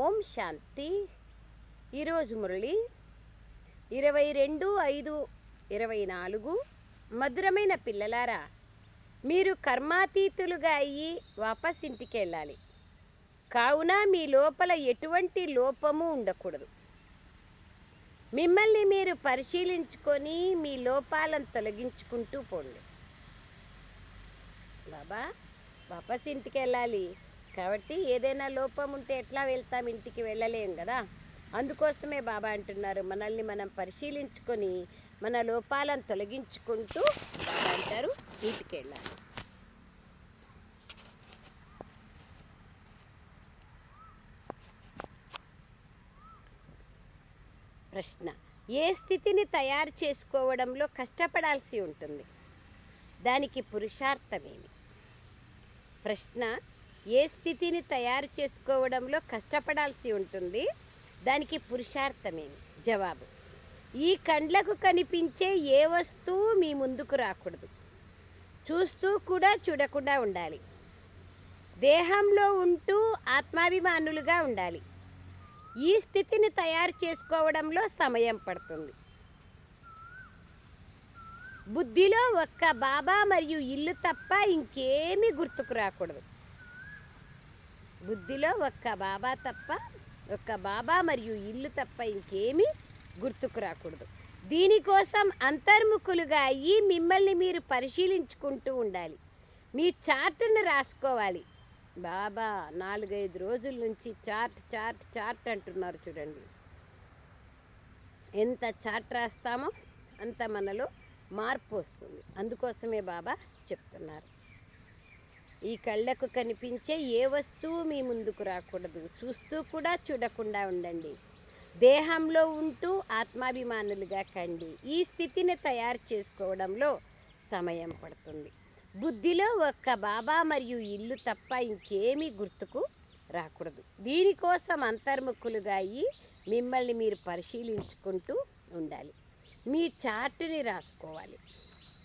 ఓం శాంతి. ఈరోజు మురళి ఇరవై రెండు ఐదు ఇరవై నాలుగు. మధురమైన పిల్లలారా మీరు కర్మాతీతులుగా అయ్యి వాపస్ ఇంటికి వెళ్ళాలి కావున మీ లోపల ఎటువంటి లోపము ఉండకూడదు. మిమ్మల్ని మీరు పరిశీలించుకొని మీ లోపాలను తొలగించుకుంటూ పోండి. బాబా వాపస్ ఇంటికి వెళ్ళాలి కాబట్టి ఏదైనా లోపం ఉంటే ఎట్లా వెళ్తాం? ఇంటికి వెళ్ళలేం కదా? అందుకోసమే బాబా అంటున్నారు మనల్ని మనం పరిశీలించుకొని మన లోపాలను తొలగించుకుంటూ బాబా అంటారు ఇంటికి వెళ్ళాలి. ప్రశ్న ఏ స్థితిని తయారు చేసుకోవడంలో కష్టపడాల్సి ఉంటుంది? దానికి పురుషార్థమేమి ప్రశ్న ఏ స్థితిని తయారు చేసుకోవడంలో కష్టపడాల్సి ఉంటుంది. దానికి పురుషార్థమేమి? జవాబు. ఈ కండ్లకు కనిపించే ఏ వస్తువు మీ ముందుకు రాకూడదు. చూస్తూ కూడా చూడకుండా ఉండాలి. దేహంలో ఉంటూ ఆత్మాభిమానులుగా ఉండాలి. ఈ స్థితిని తయారు చేసుకోవడంలో సమయం పడుతుంది. బుద్ధిలో ఒక్క బాబా మరియు ఇల్లు తప్ప ఇంకేమీ గుర్తుకు రాకూడదు. బుద్ధిలో ఒక్క బాబా తప్ప ఒక్క బాబా మరియు ఇల్లు తప్ప ఇంకేమీ గుర్తుకు రాకూడదు. దీనికోసం అంతర్ముఖులుగా అయ్యి మిమ్మల్ని మీరు పరిశీలించుకుంటూ ఉండాలి. మీ చార్టును రాసుకోవాలి. బాబా నాలుగైదు రోజుల నుంచి చార్ట్ చార్ట్ చార్ట్ అంటున్నారు చూడండి. ఎంత చార్ట్ రాస్తామో అంత మనలో మార్పు వస్తుంది. అందుకోసమే బాబా చెప్తున్నారు. ఈ కళ్ళకు కనిపించే ఏ వస్తువు మీ ముందుకు రాకూడదు. చూస్తూ కూడా చూడకుండా ఉండండి. దేహంలో ఉంటూ ఆత్మాభిమానులుగా కండి. ఈ స్థితిని తయారు చేసుకోవడంలో సమయం పడుతుంది. బుద్ధిలో ఒక్క బాబా మరియు ఇల్లు తప్ప ఇంకేమీ గుర్తుకు రాకూడదు. దీనికోసం అంతర్ముఖులుగా అయ్యి మిమ్మల్ని మీరు పరిశీలించుకుంటూ ఉండాలి. మీ చార్టుని రాసుకోవాలి.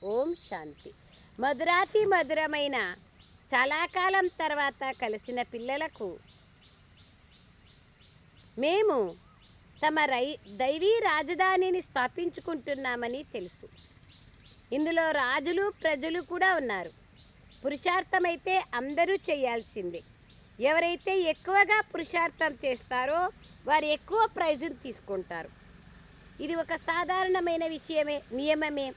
ఓం శాంతి. మధురాతి మధురమైన చాలా కాలం తర్వాత కలిసిన పిల్లలకు మేము తమ రై దైవీ రాజధానిని స్థాపించుకుంటున్నామని తెలుసు. ఇందులో రాజులు ప్రజలు కూడా ఉన్నారు. పురుషార్థమైతే అందరూ చేయాల్సిందే. ఎవరైతే ఎక్కువగా పురుషార్థం చేస్తారో వారు ఎక్కువ ప్రైజును తీసుకుంటారు. ఇది ఒక సాధారణమైన విషయమే నియమమే.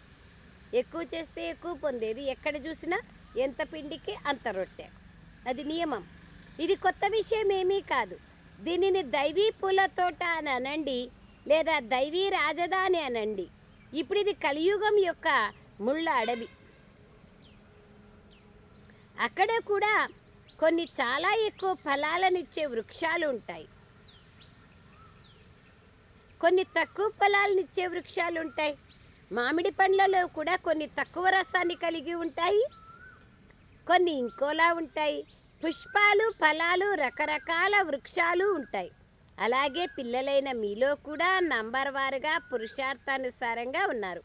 ఎక్కువ చేస్తే ఎక్కువ పొందేది ఎక్కడ చూసినా ఎంత పిండికి అంత రొట్టె. అది నియమం. ఇది కొత్త విషయం ఏమీ కాదు. దీనిని దైవీ పూల తోట అని అనండి లేదా దైవీ రాజధాని అనండి. ఇప్పుడు ఇది కలియుగం యొక్క ముళ్ళ అడవి. అక్కడ కూడా కొన్ని చాలా ఎక్కువ ఫలాలనిచ్చే వృక్షాలు ఉంటాయి. కొన్ని తక్కువ ఫలాలనిచ్చే వృక్షాలు ఉంటాయి. మామిడి పండ్లలో కూడా కొన్ని తక్కువ రసాన్ని కలిగి ఉంటాయి. కొన్ని ఇంకోలా ఉంటాయి. పుష్పాలు ఫలాలు రకరకాల వృక్షాలు ఉంటాయి. అలాగే పిల్లలైన మీలో కూడా నంబర్ వారుగా పురుషార్థానుసారంగా ఉన్నారు.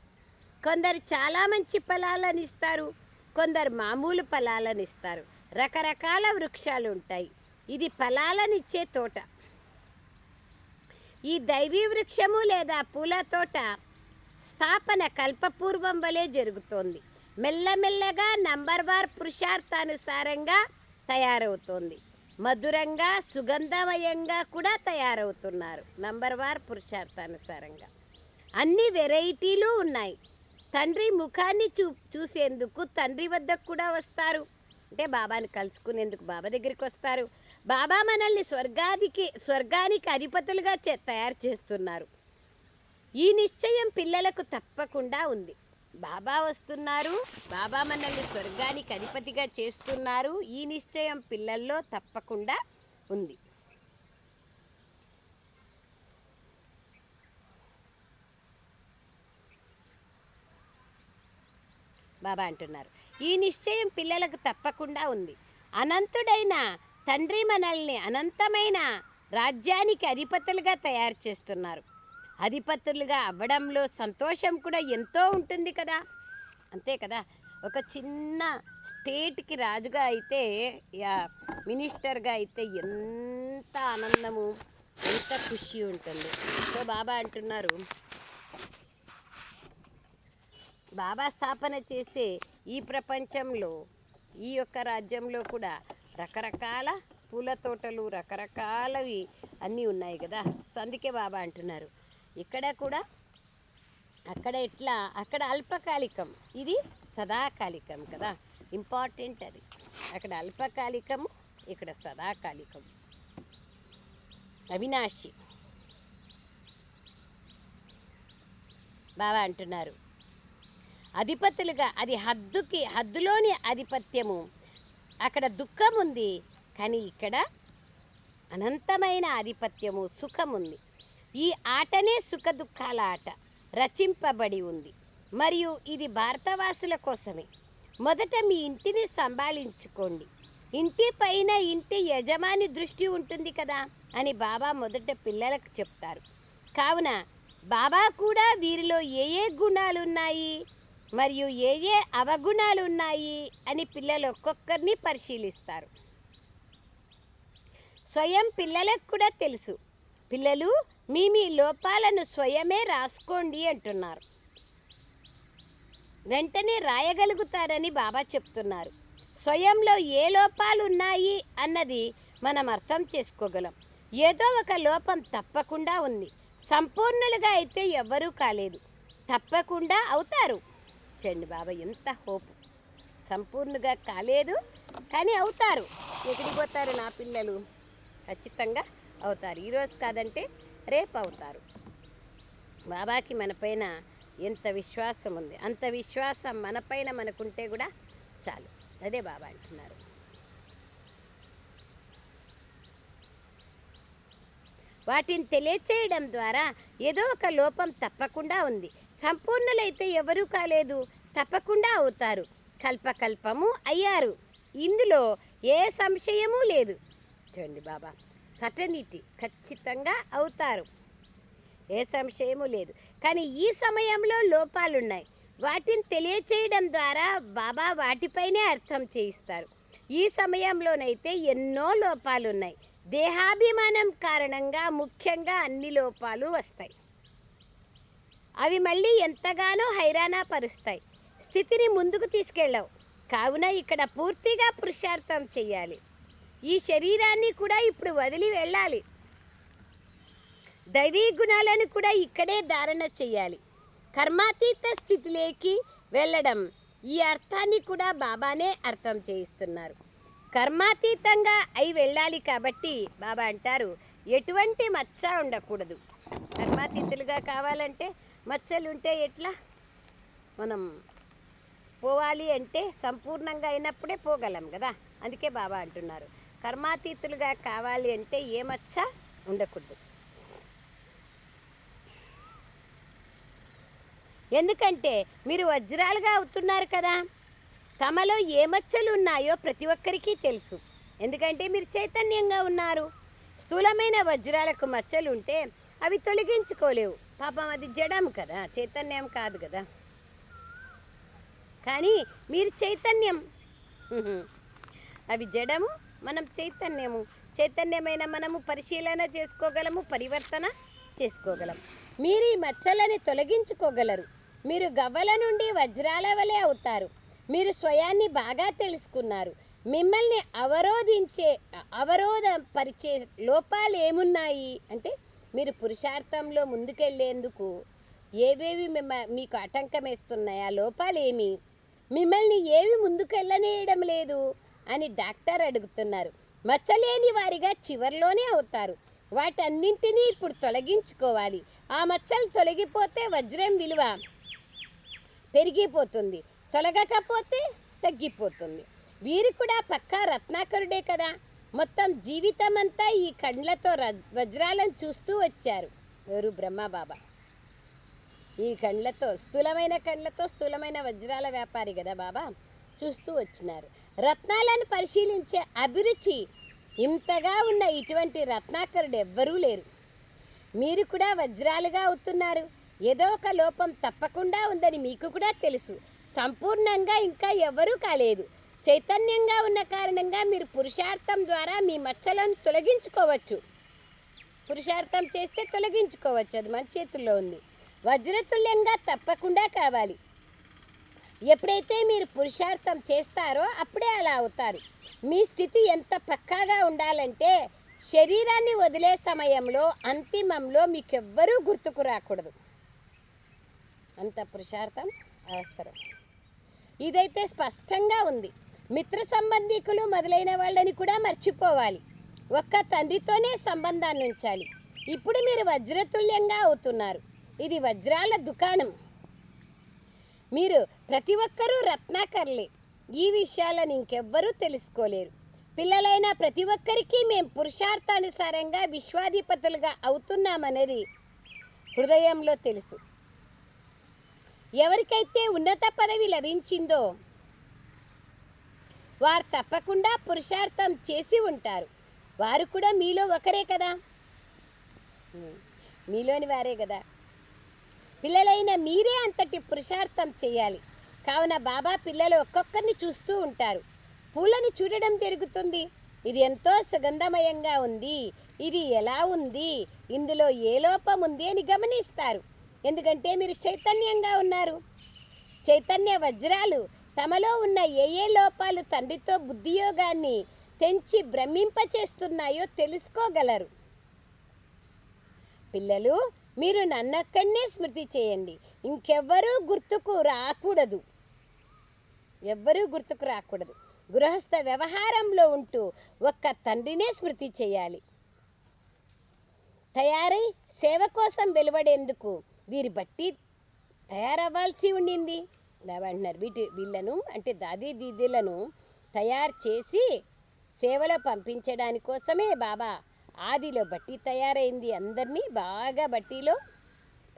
కొందరు చాలా మంచి ఫలాలను ఇస్తారు. కొందరు మామూలు ఫలాలను ఇస్తారు. రకరకాల వృక్షాలు ఉంటాయి. ఇది ఫలాలనిచ్చే తోట. ఈ దైవీ వృక్షము లేదా పూల తోట స్థాపన కల్పపూర్వం వలె జరుగుతోంది. మెల్లమెల్లగా నంబర్ వార్ పురుషార్థానుసారంగా తయారవుతోంది. మధురంగా సుగంధమయంగా కూడా తయారవుతున్నారు నంబర్ వార్ పురుషార్థానుసారంగా. అన్ని వెరైటీలు ఉన్నాయి. తండ్రి ముఖాన్ని చూ చూసేందుకు తండ్రి వద్దకు కూడా వస్తారు. అంటే బాబాని కలుసుకునేందుకు బాబా దగ్గరికి వస్తారు. బాబా మనల్ని స్వర్గాదికి స్వర్గానికి అధిపతులుగా చే తయారు చేస్తున్నారు. ఈ నిశ్చయం పిల్లలకు తప్పకుండా ఉంది. బాబా వస్తున్నారు. బాబా మనల్ని స్వర్గానికి అధిపతిగా చేస్తున్నారు. ఈ నిశ్చయం పిల్లల్లో తప్పకుండా ఉంది. బాబా అంటున్నారు. ఈ నిశ్చయం పిల్లలకు తప్పకుండా ఉంది. అనంతుడైన తండ్రి మనల్ని అనంతమైన రాజ్యానికి అధిపతులుగా తయారు చేస్తున్నారు. అధిపతులుగా అవ్వడంలో సంతోషం కూడా ఎంతో ఉంటుంది కదా. అంతే కదా. ఒక చిన్న స్టేట్కి రాజుగా అయితే యా మినిస్టర్గా అయితే ఎంత ఆనందము ఎంత ఖుషి ఉంటుంది. సో బాబా అంటున్నారు బాబా స్థాపన చేసే ఈ ప్రపంచంలో ఈ యొక్క రాజ్యంలో కూడా రకరకాల పూల తోటలు రకరకాలవి అన్నీ ఉన్నాయి కదా. అందుకే బాబా అంటున్నారు. ఇక్కడ కూడా అక్కడ ఎట్లా? అక్కడ అల్పకాలికం. ఇది సదాకాలికం కదా? ఇంపార్టెంట్ అది. అక్కడ అల్పకాలికము ఇక్కడ సదాకాలికం. అవినాశి. బాబా అంటున్నారు. అధిపతులుగా అది హద్దుకి హద్దులోని ఆధిపత్యము. అక్కడ దుఃఖం ఉంది కానీ ఇక్కడ అనంతమైన ఆధిపత్యము సుఖం ఉంది ఈ ఆటనే సుఖ దుఃఖాల ఆట. రచింపబడి ఉంది. మరియు ఇది భారతవాసుల కోసమే. మొదట మీ ఇంటిని సంభాళించుకోండి. ఇంటి పైన ఇంటి యజమాని దృష్టి ఉంటుంది కదా అని బాబా మొదట పిల్లలకు చెప్తారు. కావున బాబా కూడా వీరిలో ఏ ఏ గుణాలు ఉన్నాయి మరియు ఏ ఏ అవగుణాలు ఉన్నాయి అని పిల్లలు ఒక్కొక్కరిని పరిశీలిస్తారు. స్వయం పిల్లలకు కూడా తెలుసు. పిల్లలు మీ మీ లోపాలను స్వయమే రాసుకోండి అంటున్నారు. వెంటనే రాయగలుగుతారని బాబా చెప్తున్నారు. స్వయంలో ఏ లోపాలు ఉన్నాయి అన్నది మనం అర్థం చేసుకోగలం. ఏదో ఒక లోపం తప్పకుండా ఉంది. సంపూర్ణులుగా అయితే ఎవ్వరూ కాలేదు. తప్పకుండా అవుతారు. చండి బాబా ఎంత హోప్. సంపూర్ణగా కాలేదు కానీ అవుతారు. ఎగిరిపోతారు నా పిల్లలు. ఖచ్చితంగా అవుతారు. ఈరోజు కాదంటే రేపు అవుతారు బాబాకి మనపైన ఎంత విశ్వాసం ఉంది అంత విశ్వాసం మనపైన మనకుంటే కూడా చాలు. అదే బాబా అంటున్నారు. వాటిని తెలియచేయడం ద్వారా ఏదో ఒక లోపం తప్పకుండా ఉంది. సంపూర్ణులైతే ఎవరూ కాలేదు. తప్పకుండా అవుతారు. కల్పకల్పము అయ్యారు. ఇందులో ఏ సంశయము లేదు. చూడండి బాబా. సటనిటీ ఖచ్చితంగా అవుతారు. ఏ సంశయము లేదు. కానీ ఈ సమయంలో లోపాలున్నాయి. వాటిని తెలియచేయడం ద్వారా బాబా వాటిపైనే అర్థం చేయిస్తారు. ఈ సమయంలోనైతే ఎన్నో లోపాలు ఉన్నాయి దేహాభిమానం కారణంగా ముఖ్యంగా అన్ని లోపాలు వస్తాయి. అవి మళ్ళీ ఎంతగానో హైరాణా పరుస్తాయి. స్థితిని ముందుకు తీసుకెళ్ళవు. కావున ఇక్కడ పూర్తిగా పురుషార్థం చేయాలి. ఈ శరీరాన్ని కూడా ఇప్పుడు వదిలి వెళ్ళాలి. దైవీ గుణాలను కూడా ఇక్కడే ధారణ చేయాలి. కర్మాతీత స్థితిలోకి వెళ్ళడం ఈ అర్థాన్ని కూడా బాబానే అర్థం చేయిస్తున్నారు. కర్మాతీతంగా అయి వెళ్ళాలి కాబట్టి బాబా అంటారు ఎటువంటి మచ్చ ఉండకూడదు. కర్మాతీతులుగా కావాలంటే మచ్చలు ఉంటే ఎట్లా? మనం పోవాలి అంటే సంపూర్ణంగా అయినప్పుడే పోగలం కదా? అందుకే బాబా అంటున్నారు. కర్మాతీతులుగా కావాలి అంటే ఏ మచ్చ ఉండకూడదు. ఎందుకంటే మీరు వజ్రాలుగా అవుతున్నారు కదా. తమలో ఏ మచ్చలు ఉన్నాయో ప్రతి ఒక్కరికి తెలుసు. ఎందుకంటే మీరు చైతన్యంగా ఉన్నారు. స్థూలమైన వజ్రాలకు మచ్చలు ఉంటే అవి తొలగించుకోలేవు. పాపం అది జడం కదా చైతన్యం కాదు కదా. కానీ మీరు చైతన్యం. అవి జడము మనం చైతన్యము. చైతన్యమైన మనము పరిశీలన చేసుకోగలము పరివర్తన చేసుకోగలం. మీరు ఈ మచ్చలని తొలగించుకోగలరు. మీరు గవ్వల నుండి వజ్రాల వలె అవుతారు. మీరు స్వయాన్ని బాగా తెలుసుకున్నారు. మిమ్మల్ని అవరోధించే అవరోధం పరిచే లోపాలు ఏమున్నాయి? అంటే మీరు పురుషార్థంలో ముందుకెళ్ళేందుకు ఏవేవి మిమ్మ మీకు ఆటంకం వేస్తున్నాయి ఆ లోపాలు ఏమి మిమ్మల్ని ఏవి ముందుకెళ్ళనీయడం లేదు? అని డాక్టర్ అడుగుతున్నారు. మచ్చలేని వారిగా చివర్లోనే అవుతారు. వాటన్నింటినీ ఇప్పుడు తొలగించుకోవాలి. ఆ మచ్చలు తొలగిపోతే వజ్రం విలువ పెరిగిపోతుంది. తొలగకపోతే తగ్గిపోతుంది. వీరు కూడా పక్కా రత్నాకరుడే కదా. మొత్తం జీవితం అంతా ఈ కండ్లతో వజ్రాలను చూస్తూ వచ్చారు. ఎవరు బ్రహ్మబాబా? ఈ కండ్లతో స్థూలమైన కండ్లతో స్థూలమైన వజ్రాల వ్యాపారి కదా బాబా? చూస్తూ వచ్చినారు. రత్నాలను పరిశీలించే అభిరుచి ఇంతగా ఉన్న ఇటువంటి రత్నాకరుడు ఎవ్వరూ లేరు. మీరు కూడా వజ్రాలుగా అవుతున్నారు. ఏదో ఒక లోపం తప్పకుండా ఉందని మీకు కూడా తెలుసు. సంపూర్ణంగా ఇంకా ఎవరూ కాలేదు. చైతన్యంగా ఉన్న కారణంగా మీరు పురుషార్థం ద్వారా మీ మచ్చలను తొలగించుకోవచ్చు. పురుషార్థం చేస్తే తొలగించుకోవచ్చు. అది మన చేతుల్లో ఉంది. వజ్రతుల్యంగా తప్పకుండా కావాలి. ఎప్పుడైతే మీరు పురుషార్థం చేస్తారో అప్పుడే అలా అవుతారు. మీ స్థితి ఎంత పక్కాగా ఉండాలంటే శరీరాన్ని వదిలే సమయంలో అంతిమంలో మీకెవ్వరూ గుర్తుకు రాకూడదు. అంత పురుషార్థం అవసరం. ఇదైతే స్పష్టంగా ఉంది. మిత్ర సంబంధికులు మొదలైన వాళ్ళని కూడా మర్చిపోవాలి. ఒక్క తండ్రితోనే సంబంధాన్ని ఉంచాలి ఇప్పుడు మీరు వజ్రతుల్యంగా అవుతున్నారు. ఇది వజ్రాల దుకాణం. మీరు ప్రతి ఒక్కరూ రత్నాకర్లే. ఈ విషయాలను ఇంకెవ్వరూ తెలుసుకోలేరు. పిల్లలైన ప్రతి ఒక్కరికి మేము పురుషార్థానుసారంగా విశ్వాధిపతులుగా అవుతున్నామనేది హృదయంలో తెలుసు. ఎవరికైతే ఉన్నత పదవి లభించిందో వారు తప్పకుండా పురుషార్థం చేసి ఉంటారు. వారు కూడా మీలో ఒకరే కదా? మీలోని వారే కదా? పిల్లలైన మీరే అంతటి పురుషార్థం చేయాలి. కావున బాబా పిల్లలు ఒక్కొక్కరిని చూస్తూ ఉంటారు. పూలను చూడడం జరుగుతుంది. ఇది ఎంతో సుగంధమయంగా ఉంది. ఇది ఎలా ఉంది? ఇందులో ఏ లోపం ఉంది అని గమనిస్తారు. ఎందుకంటే మీరు చైతన్యంగా ఉన్నారు. చైతన్య వజ్రాలు తమలో ఉన్న ఏ ఏ లోపాలు తండ్రితో బుద్ధియోగాన్ని తెంచి భ్రమింపచేస్తున్నాయో తెలుసుకోగలరు. పిల్లలు మీరు నన్నక్కడనే స్మృతి చేయండి. ఇంకెవ్వరూ గుర్తుకు రాకూడదు. ఎవ్వరూ గుర్తుకు రాకూడదు. గృహస్థ వ్యవహారంలో ఉంటూ ఒక్క తండ్రినే స్మృతి చేయాలి. తయారై సేవ కోసం వెలువడేందుకు వీరి బట్టి తయారవ్వాల్సి ఉండింది. బాబా అంటున్నారు వీటి వీళ్ళను అంటే దాదీ దీదీలను తయారు చేసి సేవలో పంపించడాని కోసమే బాబా ఆదిలో బట్టి తయారైంది. అందరినీ బాగా బట్టీలో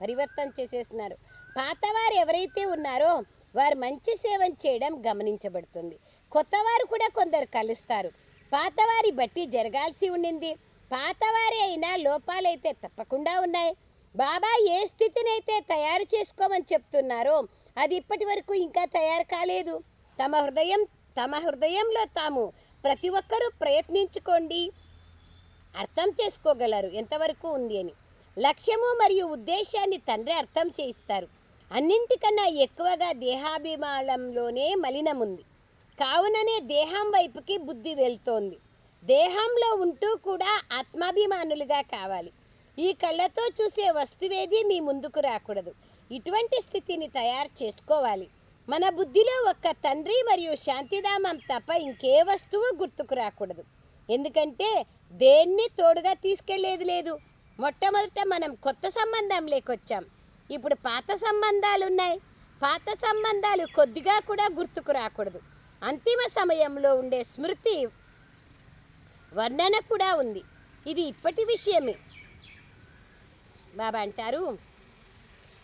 పరివర్తన చేసేస్తున్నారు. పాతవారు ఎవరైతే ఉన్నారో వారు మంచి సేవం చేయడం గమనించబడుతుంది. కొత్తవారు కూడా కొందరు కలుస్తారు. పాతవారి బట్టి జరగాల్సి ఉండింది. పాతవారి అయినా లోపాలైతే తప్పకుండా ఉన్నాయి. బాబా ఏ స్థితినైతే తయారు చేసుకోమని చెప్తున్నారో అది ఇప్పటి వరకు ఇంకా తయారు కాలేదు. తమ హృదయం తమ హృదయంలో తాము ప్రతి ఒక్కరూ ప్రయత్నించుకోండి. అర్థం చేసుకోగలరు ఎంతవరకు ఉంది అని. లక్ష్యము మరియు ఉద్దేశాన్ని తండ్రి అర్థం చేయిస్తారు. అన్నింటికన్నా ఎక్కువగా దేహాభిమానంలోనే మలినముంది. కావుననే దేహం వైపుకి బుద్ధి వెళ్తోంది. దేహంలో ఉంటూ కూడా ఆత్మాభిమానులుగా కావాలి. ఈ కళ్ళతో చూసే వస్తువేది మీ ముందుకు రాకూడదు. ఇటువంటి స్థితిని తయారు చేసుకోవాలి. మన బుద్ధిలో ఒక్క తండ్రి మరియు శాంతిధామం తప్ప ఇంకే వస్తువు గుర్తుకు రాకూడదు. ఎందుకంటే దేన్ని తోడుగా తీసుకెళ్ళేది లేదు. మొట్టమొదట మనం కొత్త సంబంధం లేకొచ్చాం. ఇప్పుడు పాత సంబంధాలు ఉన్నాయి పాత సంబంధాలు కొద్దిగా కూడా గుర్తుకు రాకూడదు. అంతిమ సమయంలో ఉండే స్మృతి వర్ణన కూడా ఉంది. ఇది ఇప్పటి విషయమే. బాబా అంటారు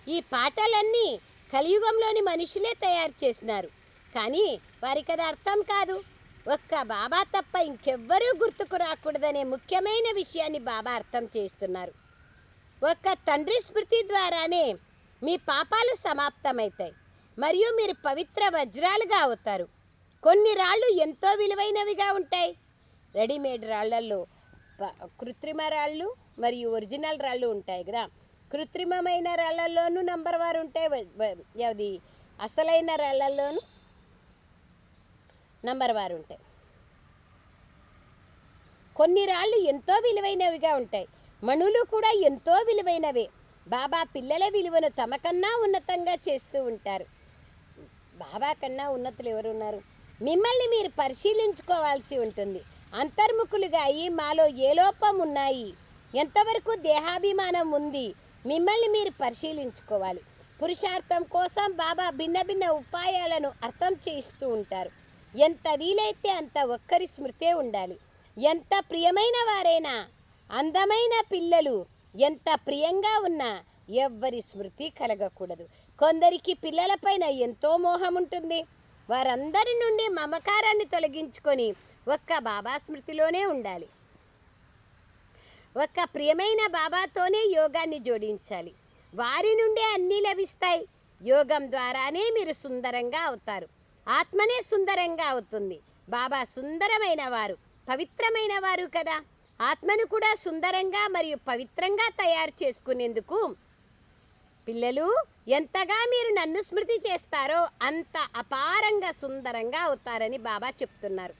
ఈ పాటలన్నీ కలియుగంలోని మనుషులే తయారు చేసినారు. కానీ వారికి అది అర్థం కాదు. ఒక్క బాబా తప్ప ఇంకెవ్వరూ గుర్తుకు రాకూడదనే ముఖ్యమైన విషయాన్ని బాబా అర్థం చేస్తున్నారు. ఒక్క తండ్రి స్మృతి ద్వారానే మీ పాపాలు సమాప్తమవుతాయి. మరియు మీరు పవిత్ర వజ్రాలుగా అవుతారు. కొన్ని రాళ్ళు ఎంతో విలువైనవిగా ఉంటాయి. రెడీమేడ్ రాళ్ళల్లో కృత్రిమ రాళ్ళు మరియు ఒరిజినల్ రాళ్ళు ఉంటాయి కదా. కృత్రిమమైన రాళ్ళల్లోనూ నంబర్ వారు ఉంటాయి అది అసలైన రాళ్ళల్లోనూ నంబర్ వారు ఉంటాయి కొన్ని రాళ్ళు ఎంతో విలువైనవిగా ఉంటాయి. మణులు కూడా ఎంతో విలువైనవే. బాబా పిల్లల విలువను తమకన్నా ఉన్నతంగా చేస్తూ ఉంటారు. బాబా కన్నా ఉన్నతులు ఎవరున్నారు? మిమ్మల్ని మీరు పరిశీలించుకోవాల్సి ఉంటుంది. అంతర్ముఖులుగా అయ్యి మాలో ఏ లోపం ఉన్నాయి? ఎంతవరకు దేహాభిమానం ఉంది? మిమ్మల్ని మీరు పరిశీలించుకోవాలి. పురుషార్థం కోసం బాబా భిన్న భిన్న ఉపాయాలను అర్థం చేయిస్తూ ఉంటారు. ఎంత వీలైతే అంత ఒక్కరి స్మృతే ఉండాలి. ఎంత ప్రియమైన వారైనా అందమైన పిల్లలు ఎంత ప్రియంగా ఉన్నా ఎవ్వరి స్మృతి కలగకూడదు. కొందరికి పిల్లలపైన ఎంతో మోహం ఉంటుంది. వారందరి నుండి మమకారాన్ని తొలగించుకొని ఒక్క బాబా స్మృతిలోనే ఉండాలి. ఒక్క ప్రియమైన బాబాతోనే యోగాన్ని జోడించాలి. వారి నుండే అన్నీ లభిస్తాయి. యోగం ద్వారానే మీరు సుందరంగా అవుతారు. ఆత్మనే సుందరంగా అవుతుంది. బాబా సుందరమైన వారు పవిత్రమైన వారు కదా. ఆత్మను కూడా సుందరంగా మరియు పవిత్రంగా తయారు చేసుకునేందుకు పిల్లలు ఎంతగా మీరు నన్ను స్మృతి చేస్తారో అంత అపారంగా సుందరంగా అవుతారని బాబా చెప్తున్నారు.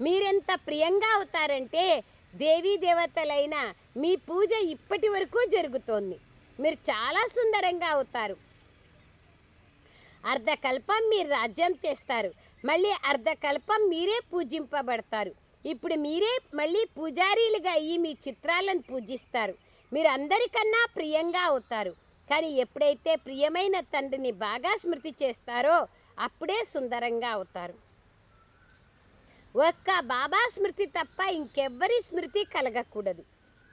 మీరెంత ప్రియంగా అవుతారంటే దేవీ దేవతలైన మీ పూజ ఇప్పటి వరకు జరుగుతోంది. మీరు చాలా సుందరంగా అవుతారు. అర్ధకల్పం మీరు రాజ్యం చేస్తారు. మళ్ళీ అర్ధకల్పం మీరే పూజింపబడతారు. ఇప్పుడు మీరే మళ్ళీ పూజారీలుగా అయ్యి మీ చిత్రాలను పూజిస్తారు. మీరు అందరికన్నా ప్రియంగా అవుతారు. కానీ ఎప్పుడైతే ప్రియమైన తండ్రిని బాగా స్మృతి చేస్తారో అప్పుడే సుందరంగా అవుతారు. ఒక్క బాబా స్మృతి తప్ప ఇంకెవ్వరి స్మృతి కలగకూడదు.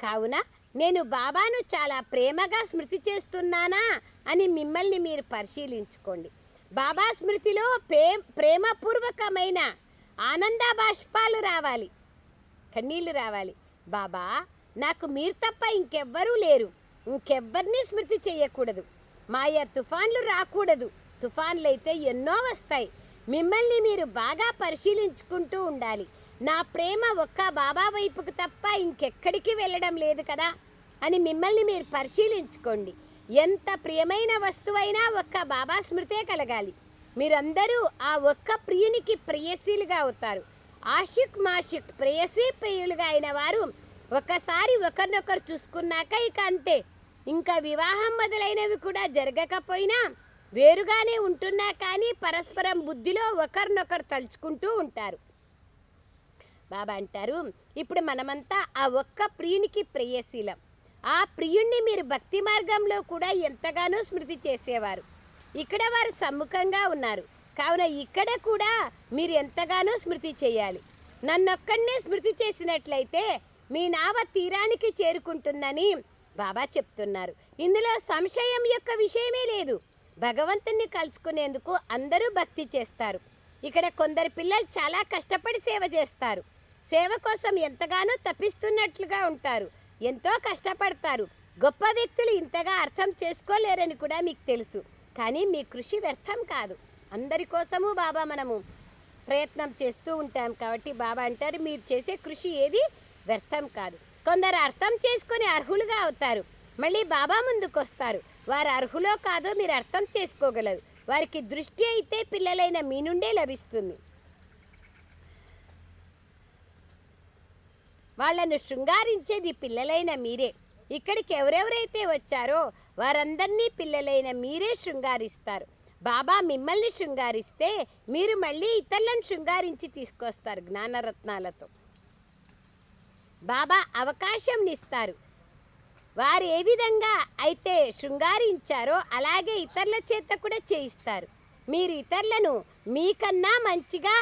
కావున నేను బాబాను చాలా ప్రేమగా స్మృతి చేస్తున్నానా అని మిమ్మల్ని మీరు పరిశీలించుకోండి. బాబా స్మృతిలో ప్రే ప్రేమపూర్వకమైన ఆనంద బాష్పాలు రావాలి. కన్నీళ్ళు రావాలి. బాబా నాకు మీరు తప్ప ఇంకెవ్వరూ లేరు. ఇంకెవ్వరిని స్మృతి చేయకూడదు. మాయ తుఫాన్లు రాకూడదు. తుఫాన్లు అయితే ఎన్నో వస్తాయి. మిమ్మల్ని మీరు బాగా పరిశీలించుకుంటూ ఉండాలి. నా ప్రేమ ఒక్క బాబా వైపుకు తప్ప ఇంకెక్కడికి వెళ్ళడం లేదు కదా అని మిమ్మల్ని మీరు పరిశీలించుకోండి. ఎంత ప్రియమైన వస్తువైనా ఒక్క బాబా స్మృతే కలగాలి. మీరందరూ ఆ ఒక్క ప్రియునికి ప్రేయసీలుగా అవుతారు. ఆషిక్ మాషిక్ ప్రేయసీ ప్రియులుగా అయిన వారు ఒకసారి ఒకరినొకరు చూసుకున్నాక ఇక అంతే. ఇంకా వివాహం మొదలైనవి కూడా జరగకపోయినా వేరుగానే ఉంటున్నా కానీ పరస్పరం బుద్ధిలో ఒకరినొకరు తలుచుకుంటూ ఉంటారు. బాబా అంటారు. ఇప్పుడు మనమంతా ఆ ఒక్క ప్రియునికి ప్రేయశీలం ఆ ప్రియుణ్ణి మీరు భక్తి మార్గంలో కూడా ఎంతగానో స్మృతి చేసేవారు. ఇక్కడ వారు సమ్ముఖంగా ఉన్నారు. కావున ఇక్కడ కూడా మీరు ఎంతగానో స్మృతి చేయాలి. నన్నొక్కడనే స్మృతి చేసినట్లయితే మీ నావ తీరానికి చేరుకుంటుందని బాబా చెప్తున్నారు. ఇందులో సంశయం యొక్క విషయమే లేదు. భగవంతుణ్ణి కలుసుకునేందుకు అందరూ భక్తి చేస్తారు. ఇక్కడ కొందరు పిల్లలు చాలా కష్టపడి సేవ చేస్తారు. సేవ కోసం ఎంతగానో తప్పిస్తున్నట్లుగా ఉంటారు. ఎంతో కష్టపడతారు. గొప్ప వ్యక్తులు ఇంతగా అర్థం చేసుకోలేరని కూడా మీకు తెలుసు. కానీ మీ కృషి వ్యర్థం కాదు. అందరి కోసము బాబా మనము ప్రయత్నం చేస్తూ ఉంటాం కాబట్టి బాబా అంటారు మీరు చేసే కృషి ఏది వ్యర్థం కాదు. కొందరు అర్థం చేసుకొని అర్హులుగా అవుతారు. మళ్ళీ బాబా ముందుకు వస్తారు. వారు అర్హులో కాదో మీరు అర్థం చేసుకోగలరు. వారికి దృష్టి అయితే పిల్లలైన మీ నుండే లభిస్తుంది. వాళ్ళను శృంగారించేది పిల్లలైన మీరే. ఇక్కడికి ఎవరెవరైతే వచ్చారో వారందరినీ పిల్లలైన మీరే శృంగారిస్తారు. బాబా మిమ్మల్ని శృంగారిస్తే మీరు మళ్ళీ ఇతరులను శృంగారించి తీసుకొస్తారు జ్ఞానరత్నాలతో. బాబా అవకాశం ఇస్తారు వారు ఏ విధంగా అయితే శృంగారించారో అలాగే ఇతరుల చేత కూడా చేయిస్తారు. మీరు ఇతరులను మీకన్నా మంచిగా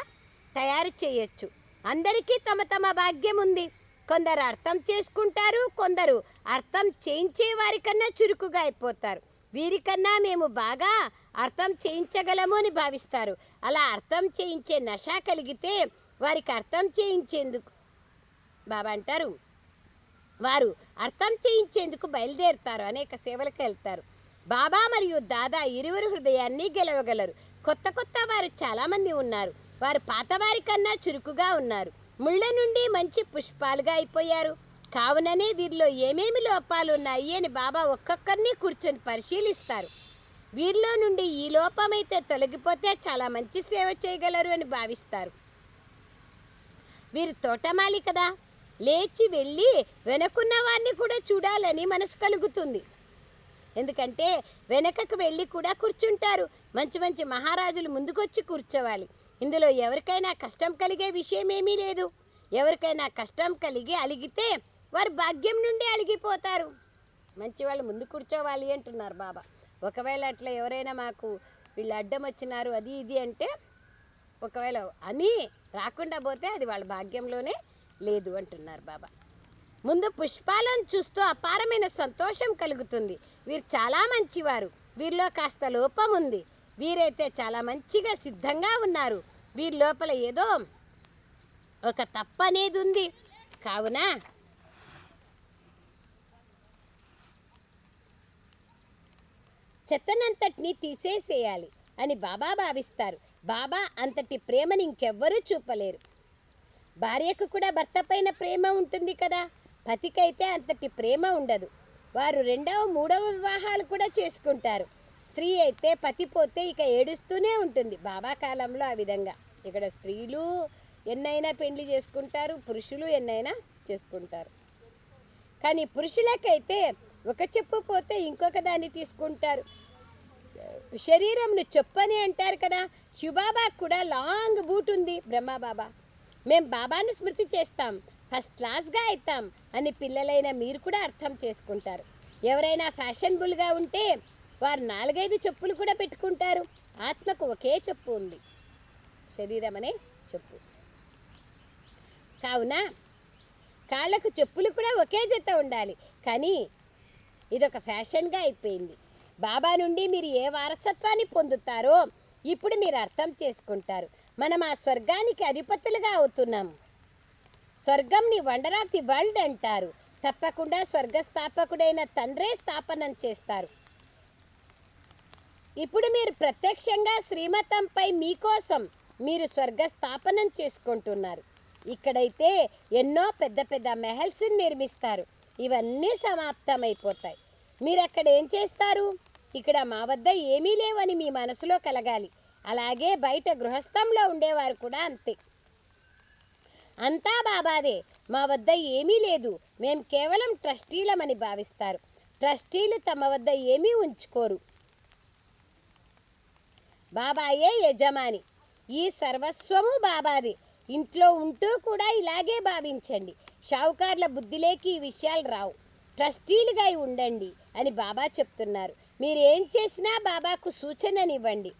తయారు చేయొచ్చు. అందరికీ తమ తమ భాగ్యం ఉంది కొందరు అర్థం చేసుకుంటారు కొందరు అర్థం చేయించే వారికన్నా చురుకుగా అయిపోతారు. వీరికన్నా మేము బాగా అర్థం చేయించగలము అని భావిస్తారు. అలా అర్థం చేయించే నష కలిగితే వారికి అర్థం చేయించేందుకు బాబా అంటారు. వారు అర్థం చేయించేందుకు బయలుదేరుతారు అనేక సేవలకు వెళ్తారు. బాబా మరియు దాదా ఇరువురు హృదయాన్ని గెలవగలరు. కొత్త కొత్త వారు చాలామంది ఉన్నారు. వారు పాతవారి కన్నా చురుకుగా ఉన్నారు. ముళ్ళ నుండి మంచి పుష్పాలుగా అయిపోయారు. కావుననే వీరిలో ఏమేమి లోపాలు ఉన్నాయి అని బాబా ఒక్కొక్కరిని కూర్చొని పరిశీలిస్తారు. వీరిలో నుండి ఈ లోపమైతే తొలగిపోతే చాలా మంచి సేవ చేయగలరు అని భావిస్తారు. వీరు తోటమాలి కదా? లేచి వెళ్ళి వెనకున్న వారిని కూడా చూడాలని మనసు కలుగుతుంది. ఎందుకంటే వెనకకు వెళ్ళి కూడా కూర్చుంటారు. మంచి మంచి మహారాజులు ముందుకొచ్చి కూర్చోవాలి. ఇందులో ఎవరికైనా కష్టం కలిగే విషయం ఏమీ లేదు. ఎవరికైనా కష్టం కలిగి అలిగితే వారు భాగ్యం నుండి అలిగిపోతారు. మంచి వాళ్ళు ముందు కూర్చోవాలి అంటున్నారు బాబా. ఒకవేళ అట్లా ఎవరైనా మాకు వీళ్ళు అడ్డం వచ్చినారు అది ఇది అంటే ఒకవేళ అని రాకుండా పోతే అది వాళ్ళ భాగ్యంలోనే లేదు అంటున్నారు బాబా. ముందు పుష్పాలను చూస్తూ అపారమైన సంతోషం కలుగుతుంది. వీరు చాలా మంచివారు. వీరిలో కాస్త లోపం ఉంది. వీరైతే చాలా మంచిగా సిద్ధంగా ఉన్నారు. వీరి లోపల ఏదో ఒక తప్పు అనేది ఉంది. కావున చెత్తనంతటిని తీసేసేయాలి అని బాబా భావిస్తారు. బాబా అంతటి ప్రేమని ఇంకెవ్వరూ చూపలేరు. భార్యకు కూడా భర్త పైన ప్రేమ ఉంటుంది కదా. పతికైతే అంతటి ప్రేమ ఉండదు. వారు రెండవ మూడవ వివాహాలు కూడా చేసుకుంటారు. స్త్రీ అయితే పతిపోతే ఇక ఏడుస్తూనే ఉంటుంది. బాబా కాలంలో ఆ విధంగా. ఇక్కడ స్త్రీలు ఎన్నైనా పెళ్ళి చేసుకుంటారు పురుషులు ఎన్నైనా చేసుకుంటారు. కానీ పురుషులకైతే ఒక చెప్పు పోతే ఇంకొక దాన్ని తీసుకుంటారు. శరీరంను చెప్పని అంటారు కదా శివబాబా కూడా లాంగ్ బూట్ ఉంది. బ్రహ్మబాబా మేము బాబాను స్మృతి చేస్తాం. ఫస్ట్ క్లాస్గా అవుతాం అని పిల్లలైన మీరు కూడా అర్థం చేసుకుంటారు. ఎవరైనా ఫ్యాషనబుల్గా ఉంటే వారు నాలుగైదు చెప్పులు కూడా పెట్టుకుంటారు. ఆత్మకు ఒకే చెప్పు ఉంది. శరీరం అనే చెప్పు. కావున కాళ్ళకు చెప్పులు కూడా ఒకే జత ఉండాలి. కానీ ఇదొక ఫ్యాషన్గా అయిపోయింది. బాబా నుండి మీరు ఏ వారసత్వాన్ని పొందుతారో ఇప్పుడు మీరు అర్థం చేసుకుంటారు. మనం ఆ స్వర్గానికి అధిపతులుగా అవుతున్నాం. స్వర్గంని వండర్ ఆఫ్ ది వరల్డ్ అంటారు. తప్పకుండా స్వర్గ స్థాపకుడైన తండ్రే స్థాపనం చేస్తారు. ఇప్పుడు మీరు ప్రత్యక్షంగా శ్రీమతంపై మీకోసం మీరు స్వర్గ స్థాపనం చేసుకుంటున్నారు. ఇక్కడైతే ఎన్నో పెద్ద పెద్ద మెహల్స్ నిర్మిస్తారు. ఇవన్నీ సమాప్తమైపోతాయి. మీరు అక్కడ ఏం చేస్తారు? ఇక్కడ మా వద్ద ఏమీ లేవని మీ మనసులో కలగాలి. అలాగే బయట గృహస్థంలో ఉండేవారు కూడా అంతే. అంతా బాబాదే మా వద్ద ఏమీ లేదు. మేం కేవలం ట్రస్టీలమని భావిస్తారు. ట్రస్టీలు తమ వద్ద ఏమీ ఉంచుకోరు. బాబాయే యజమాని. ఈ సర్వస్వము బాబాది. ఇంట్లో ఉంటూ కూడా ఇలాగే భావించండి. షావుకార్ల బుద్ధిలేకి ఈ విషయాలు రావు. ట్రస్టీలుగా ఉండండి అని బాబా చెప్తున్నారు. మీరు ఏం చేసినా బాబాకు సూచననివ్వండి.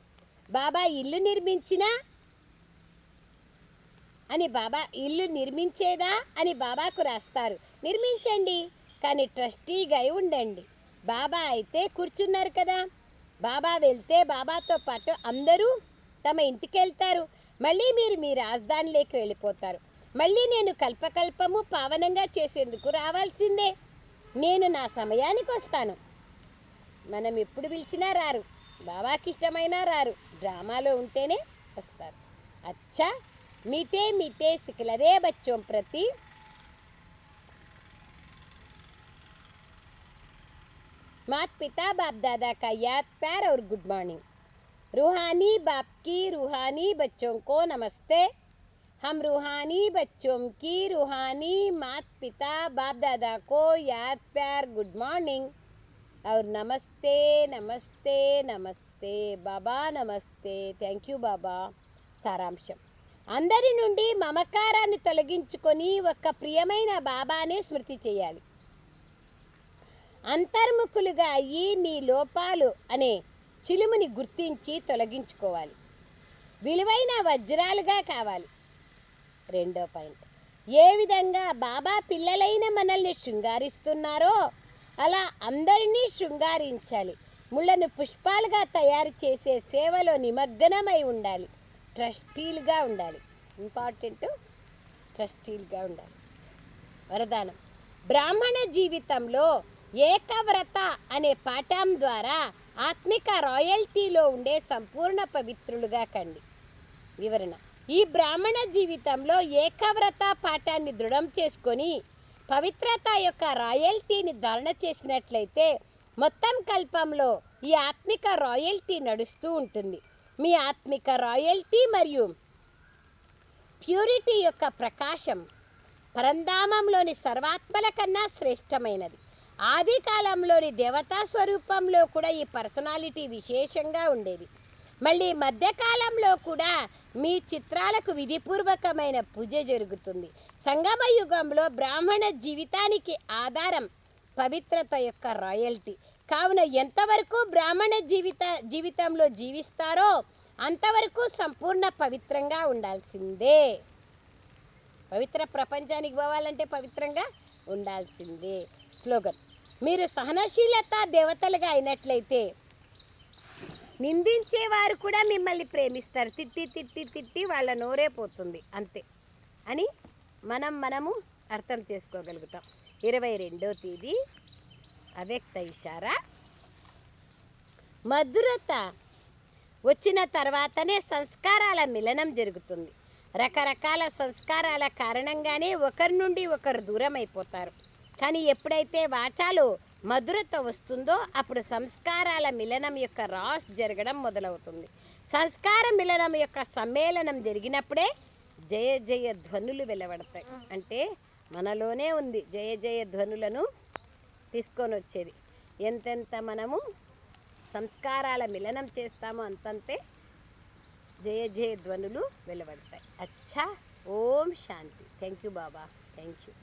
బాబా ఇల్లు నిర్మించినా అని బాబా ఇల్లు నిర్మించేదా అని బాబాకు రాస్తారు. నిర్మించండి కానీ ట్రస్టీగా ఉండండి. బాబా అయితే కూర్చున్నారు కదా. బాబా వెళ్తే బాబాతో పాటు అందరూ తమ ఇంటికి వెళ్తారు మళ్ళీ మీరు మీ రాజధానిలోకి వెళ్ళిపోతారు. మళ్ళీ నేను కల్పకల్పము పావనంగా చేసేందుకు రావాల్సిందే. నేను నా సమయానికి వస్తాను. మనం ఎప్పుడు పిలిచినా రారు. బాబాకి ఇష్టమైనా రారు. డ్రామాలో ఉంటేనే వస్తారు. అచ్చా! మీటే మీటే సికలరే బచ్చోం ప్రతి मात पिता बाप दादा का याद प्यार और गुड मॉर्निंग रूहानी बाप की रूहानी बच्चों को नमस्ते हम रूहानी बच्चों की रूहानी मात पिता बाप दादा को याद प्यार गुड मॉर्निंग और नमस्ते नमस्ते नमस्ते బాబా నమస్తే థ్యాంక్ యూ బాబా సారాంశం అందరి నుండి మమకారాన్ని తొలగించుకొని ఒక ప్రియమైన బాబానే స్మృతి చేయాలి అంతర్ముఖులుగా అయ్యి మీ లోపాలు అనే చిలుముని గుర్తించి తొలగించుకోవాలి. విలువైన వజ్రాలుగా కావాలి. రెండో పాయింట్. ఏ విధంగా బాబా పిల్లలైన మనల్ని శృంగారిస్తున్నారో అలా అందరినీ శృంగారించాలి. ముళ్ళను పుష్పాలుగా తయారు చేసే సేవలో నిమగ్నమై ఉండాలి. ట్రస్టీలుగా ఉండాలి. ఇంపార్టెంట్ ట్రస్టీలుగా ఉండాలి. వరదానం. బ్రాహ్మణ జీవితంలో ఏకవ్రత అనే పాఠం ద్వారా ఆత్మిక రాయల్టీలో ఉండే సంపూర్ణ పవిత్రులుగా కండి. వివరణ. ఈ బ్రాహ్మణ జీవితంలో ఏకవ్రత పాఠాన్ని దృఢం చేసుకొని పవిత్రత యొక్క రాయల్టీని ధారణ చేసినట్లయితే మొత్తం కల్పంలో ఈ ఆత్మిక రాయల్టీ నడుస్తూ ఉంటుంది. మీ ఆత్మిక రాయల్టీ మరియు ప్యూరిటీ యొక్క ప్రకాశం పరంధామంలోని సర్వాత్మల కన్నా శ్రేష్టమైనది. ఆది కాలంలోని దేవతా స్వరూపంలో కూడా ఈ పర్సనాలిటీ విశేషంగా ఉండేది. మళ్ళీ మధ్యకాలంలో కూడా మీ చిత్రాలకు విధిపూర్వకమైన పూజ జరుగుతుంది. సంగమ యుగంలో బ్రాహ్మణ జీవితానికి ఆధారం పవిత్రత యొక్క రాయల్టీ. కావున ఎంతవరకు బ్రాహ్మణ జీవిత జీవితంలో జీవిస్తారో అంతవరకు సంపూర్ణ పవిత్రంగా ఉండాల్సిందే. పవిత్ర ప్రపంచానికి పోవాలంటే పవిత్రంగా ఉండాల్సిందే. స్లోగన్. మీరు సహనశీలత దేవతలుగా అయినట్లయితే నిందించేవారు కూడా మిమ్మల్ని ప్రేమిస్తారు. తిట్టి తిట్టి తిట్టి వాళ్ళ నోరే పోతుంది. అంతే. అని మనం మనము అర్థం చేసుకోగలుగుతాం. ఇరవై రెండో తేదీ అవ్యక్త ఇషారా. మధురత వచ్చిన తర్వాతనే సంస్కారాల మిలనం జరుగుతుంది. రకరకాల సంస్కారాల కారణంగానే ఒకరి నుండి ఒకరు దూరం అయిపోతారు కానీ ఎప్పుడైతే వాచాలు మధురత వస్తుందో అప్పుడు సంస్కారాల మిలనం యొక్క రాస్ జరగడం మొదలవుతుంది. సంస్కార మిలనం యొక్క సమ్మేళనం జరిగినప్పుడే జయ జయ ధ్వనులు వెలువడతాయి. అంటే మనలోనే ఉంది జయ జయ ధ్వనులను తీసుకొని వచ్చేది. ఎంతెంత మనము సంస్కారాల మిలనం చేస్తామో అంతంతే జయ జయ ధ్వనులు వెలువడతాయి. అచ్చా ఓం శాంతి. Thank you Baba. Thank you